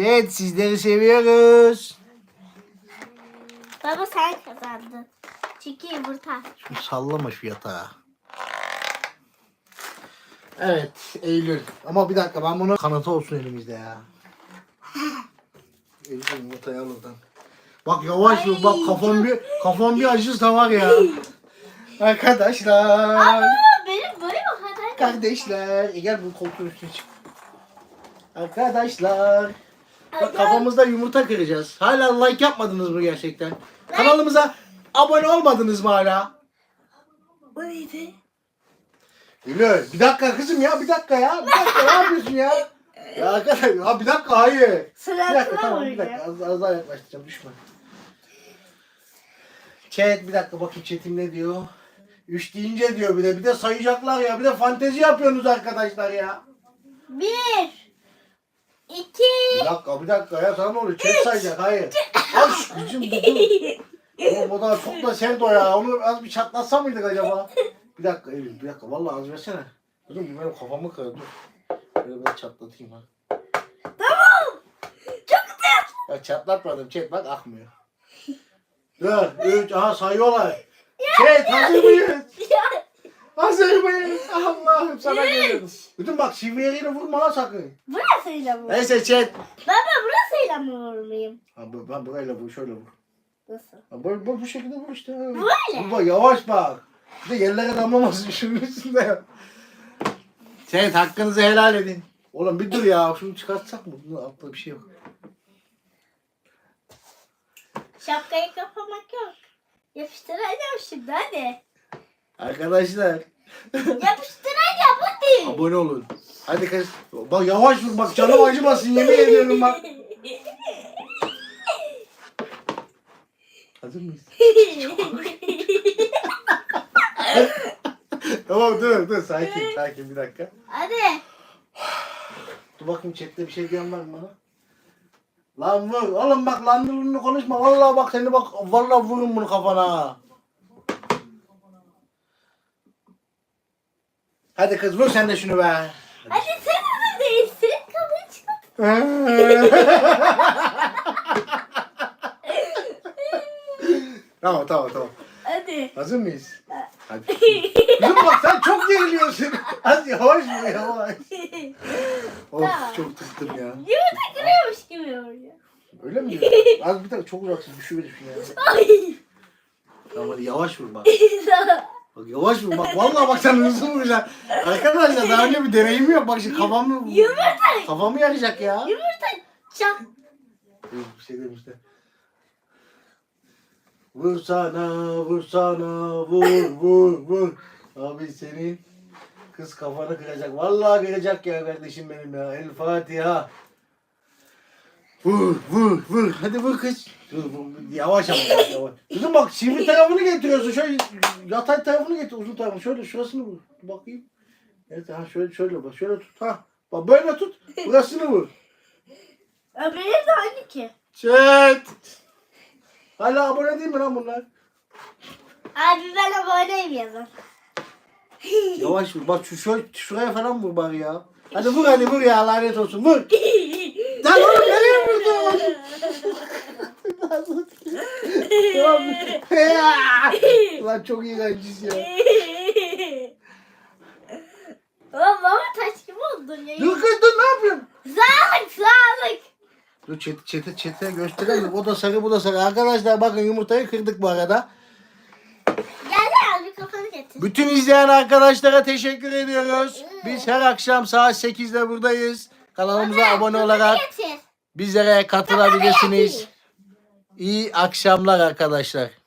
Chat sizleri seviyoruz. Baba sen kazandın. Çünkü yumurta. Şu sallama şu yatağı. Evet Eylül. Ama bir dakika ben bunu kanıtı olsun elimizde ya. Eylül yumurtayı al oradan. Bak yavaş dur bak kafam bir kafam bir acısı var ya. Arkadaşlar. Benim böyle mi? Kardeşler. E gel bu koltuğun üstüne çık. Arkadaşlar. Bak kafamızda yumurta kıracağız. Hala like yapmadınız mı gerçekten? Kanalımıza abone olmadınız mı hala? Bu neydi? Gülür bir dakika kızım ya bir dakika ya. Bir dakika ne yapıyorsun ya? Ya arkadaş ha bir dakika hayır. Bir dakika Suratına tamam bir dakika vuracağım. az, az daha yaklaştıracağım düşme. Chat bir dakika bakayım chatim ne diyor. Üç deyince diyor bir de bir de sayacaklar ya bir de fantezi yapıyorsunuz arkadaşlar ya. Bir. İki, Bir dakika bir dakika ya ne oluyor chat sayacak hayır. Aş kızım bu dur. Oğlum o da çok da sert o ya onu az bir çatlatsa mıydık acaba? Bir dakika Eylül bir dakika vallahi az versene. Bu benim kafamı kırdı dur. Böyle biraz çatlatayım ha. Çok güzel. Ya çatlatmadım. Chat bak akmıyor. Dur. Üç. Aha sayıyorlar. Chat hazır mıyız? Hazır mıyız? Allah'ım sana geliyorum. Bütün bak sivriyeyle vurma ha sakın. Burasıyla mı? Neyse chat. Baba burasıyla mı vurmayayım? Ha, bu- ben burayla vur şöyle vur. Nasıl? Ha, böyle, böyle bu şekilde vur işte. Böyle. Bak yavaş bak. Bir de yerlere damlamasın şunun üstünde. Chat hakkınızı helal edin. Oğlum bir dur ya. Şunu çıkartsak mı? Bunun altta bir şey yok. Şapkayı kapamak yok. Yapıştıracağım şimdi hadi. Arkadaşlar. Yapıştıracağım hadi. Abone olun. Hadi kız. Bak yavaş vur bak canım acımasın yemin ediyorum bak. Hazır mıyız? tamam dur dur sakin sakin bir dakika. hadi. Dur bakayım chatte bir şey diyen var mı bana? Lan vur oğlum bak landırını konuşma vallahi bak seni bak vallahi vurun bunu kafana. Hadi kız vur sen de şunu be. Hadi sen hazır değilsin. Kılıç. tamam tamam tamam. Hadi. Hazır mıyız? Hadi. Kızım bak sen çok geriliyorsun. Hadi yavaş mı yavaş. Of Tamam. çok tıktım ya. Yumurta kırıyormuş gibi oluyor. Öyle mi diyor? Az bir dakika çok uzaksın düşüverirsin ya. Ay. Tamam hadi yavaş vur bak. Bak yavaş vur bak vallahi bak sen hızlı vuracaksın. Arkadaşlar daha önce bir deneyim yok bak şimdi kafamı Yumurta. kafamı yarayacak ya. Yumurta. Çap. Yok, Bir şey demişler. Vursana, vursana, vur, vur, vur. Abi senin kız kafanı kıracak. Vallahi kıracak ya kardeşim benim ya. El Fatiha. Vur, vur, vur. Hadi vur kız. Dur, yavaş ama yavaş. Kızım bak sivri tarafını getiriyorsun. Şöyle yatay tarafını getir, uzun tarafını. Şöyle şurasını vur. Bakayım. Evet, ha şöyle şöyle bak. Şöyle tut. Ha. Bak böyle tut. Burasını vur. Öbürü de aynı ki. Chat. Hala abone değil mi lan bunlar? Abi ben aboneyim yazın. Yavaş vur. Bak şu, şu şuraya falan vur bari ya. Hadi vur hadi vur ya lanet olsun vur. Lan oğlum nereye vurdun? Lan- Lan çok iğrençiz ya. Oğlum baba taş gibi oldun ya. Dur kız dur ne yapıyorsun? Sağlık sağlık. Dur çete çete çete gösterelim. O da sarı bu da sarı. Arkadaşlar bakın yumurtayı kırdık bu arada. Gel abi kafanı getir. Bütün izleyen arkadaşlara teşekkür ediyoruz. Biz her akşam saat 8'de buradayız. Kanalımıza abone olarak getir. Bizlere katılabilirsiniz. İyi akşamlar arkadaşlar.